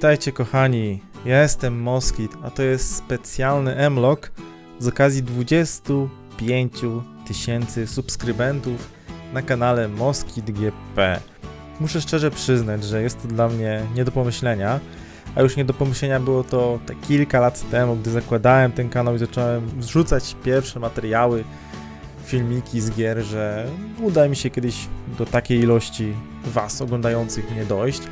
Witajcie kochani, ja jestem Moskit, a to jest specjalny M-Log z okazji 25 tysięcy subskrybentów na kanale Moskit GP. Muszę szczerze przyznać, że jest to dla mnie nie do pomyślenia, a już nie do pomyślenia było to te kilka lat temu, gdy zakładałem ten kanał i zacząłem wrzucać pierwsze materiały, filmiki z gier, że uda mi się kiedyś do takiej ilości Was oglądających mnie dojść.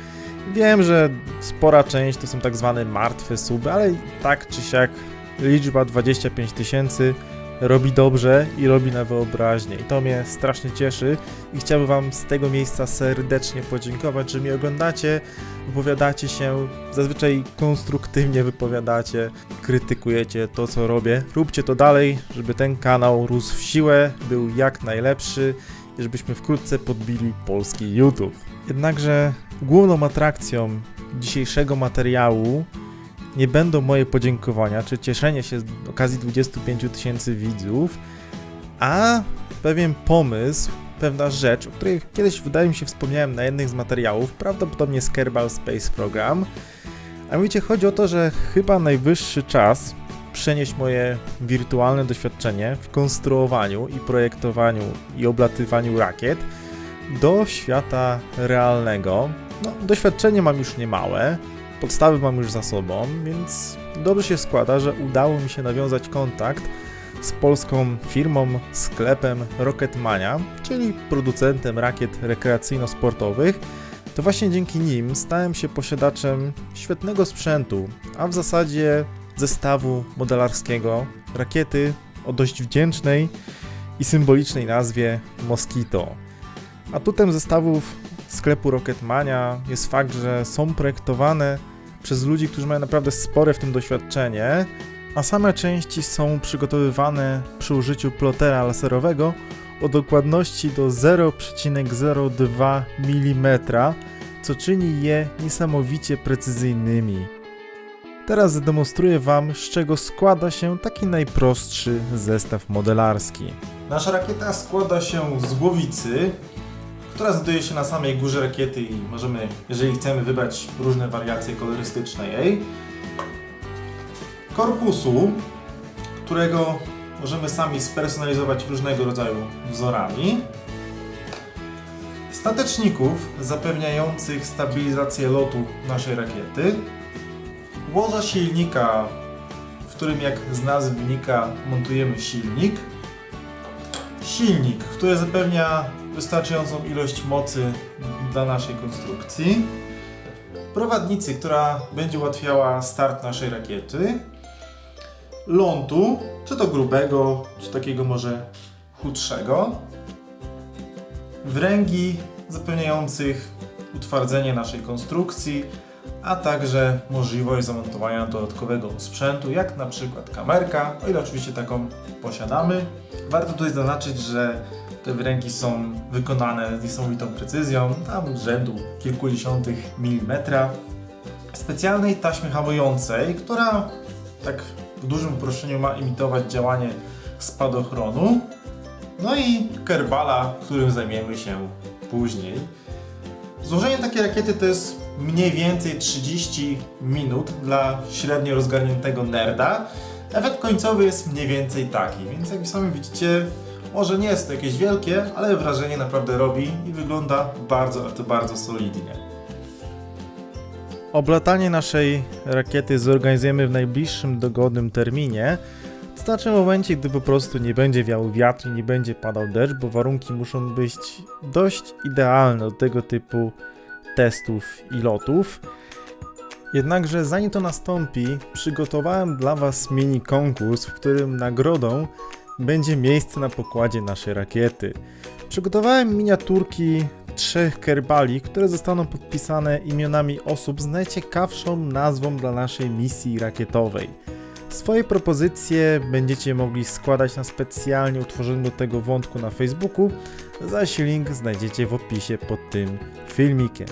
Wiem, że spora część to są tak zwane martwe suby, ale tak czy siak liczba 25 tysięcy robi dobrze i robi na wyobraźnię. I to mnie strasznie cieszy i chciałbym Wam z tego miejsca serdecznie podziękować, że mnie oglądacie, wypowiadacie się, zazwyczaj konstruktywnie wypowiadacie, krytykujecie to, co robię. Róbcie to dalej, żeby ten kanał rósł w siłę, był jak najlepszy i żebyśmy wkrótce podbili polski YouTube. Jednakże główną atrakcją dzisiejszego materiału nie będą moje podziękowania czy cieszenie się z okazji 25 tysięcy widzów, a pewien pomysł, pewna rzecz, o której kiedyś wydaje mi się wspomniałem na jednym z materiałów, prawdopodobnie z Kerbal Space Program. A mianowicie chodzi o to, że chyba najwyższy czas przenieść moje wirtualne doświadczenie w konstruowaniu i projektowaniu i oblatywaniu rakiet do świata realnego. No, doświadczenie mam już niemałe, podstawy mam już za sobą, więc dobrze się składa, że udało mi się nawiązać kontakt z polską firmą, sklepem Rocketmania, czyli producentem rakiet rekreacyjno-sportowych. To właśnie dzięki nim stałem się posiadaczem świetnego sprzętu, a w zasadzie zestawu modelarskiego rakiety o dość wdzięcznej i symbolicznej nazwie Mosquito. Atutem zestawów sklepu Rocketmania jest fakt, że są projektowane przez ludzi, którzy mają naprawdę spore w tym doświadczenie, a same części są przygotowywane przy użyciu plotera laserowego o dokładności do 0,02 mm, co czyni je niesamowicie precyzyjnymi. Teraz zademonstruję Wam, z czego składa się taki najprostszy zestaw modelarski. Nasza rakieta składa się z głowicy, która znajduje się na samej górze rakiety i możemy, jeżeli chcemy, wybrać różne wariacje kolorystyczne jej. Korpusu, którego możemy sami spersonalizować różnego rodzaju wzorami. Stateczników zapewniających stabilizację lotu naszej rakiety. Łoża silnika, w którym jak z nazwy wynika montujemy silnik. Silnik, który zapewnia wystarczającą ilość mocy dla naszej konstrukcji. Prowadnicy, która będzie ułatwiała start naszej rakiety. Lądu, czy to grubego, czy takiego może chudszego. Wręgi zapewniających utwardzenie naszej konstrukcji, a także możliwość zamontowania dodatkowego sprzętu, jak na przykład kamerka, o ile oczywiście taką posiadamy. Warto tutaj zaznaczyć, że te wyręki są wykonane z niesamowitą precyzją, tam rzędu kilkudziesiątych milimetra. Specjalnej taśmy hamującej, która tak w dużym uproszczeniu ma imitować działanie spadochronu. No i kerbala, którym zajmiemy się później. Złożenie takiej rakiety to jest mniej więcej 30 minut dla średnio rozgarniętego nerda. Efekt końcowy jest mniej więcej taki, więc jak sami widzicie, może nie jest to jakieś wielkie, ale wrażenie naprawdę robi i wygląda bardzo, ale to bardzo solidnie. Oblatanie naszej rakiety zorganizujemy w najbliższym dogodnym terminie. To znaczy w momencie, gdy po prostu nie będzie wiał wiatr i nie będzie padał deszcz, bo warunki muszą być dość idealne do tego typu testów i lotów. Jednakże zanim to nastąpi, przygotowałem dla Was mini konkurs, w którym nagrodą będzie miejsce na pokładzie naszej rakiety. Przygotowałem miniaturki trzech kerbali, które zostaną podpisane imionami osób z najciekawszą nazwą dla naszej misji rakietowej. Swoje propozycje będziecie mogli składać na specjalnie utworzonym do tego wątku na Facebooku, zaś link znajdziecie w opisie pod tym filmikiem.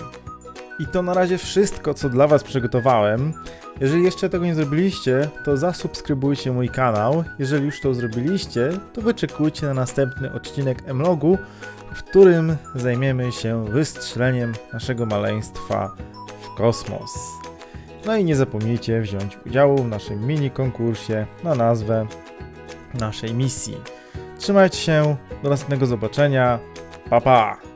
I to na razie wszystko, co dla Was przygotowałem. Jeżeli jeszcze tego nie zrobiliście, to zasubskrybujcie mój kanał. Jeżeli już to zrobiliście, to wyczekujcie na następny odcinek Mlogu, w którym zajmiemy się wystrzeleniem naszego maleństwa w kosmos. No i nie zapomnijcie wziąć udziału w naszym mini konkursie na nazwę naszej misji. Trzymajcie się, do następnego zobaczenia. Pa pa!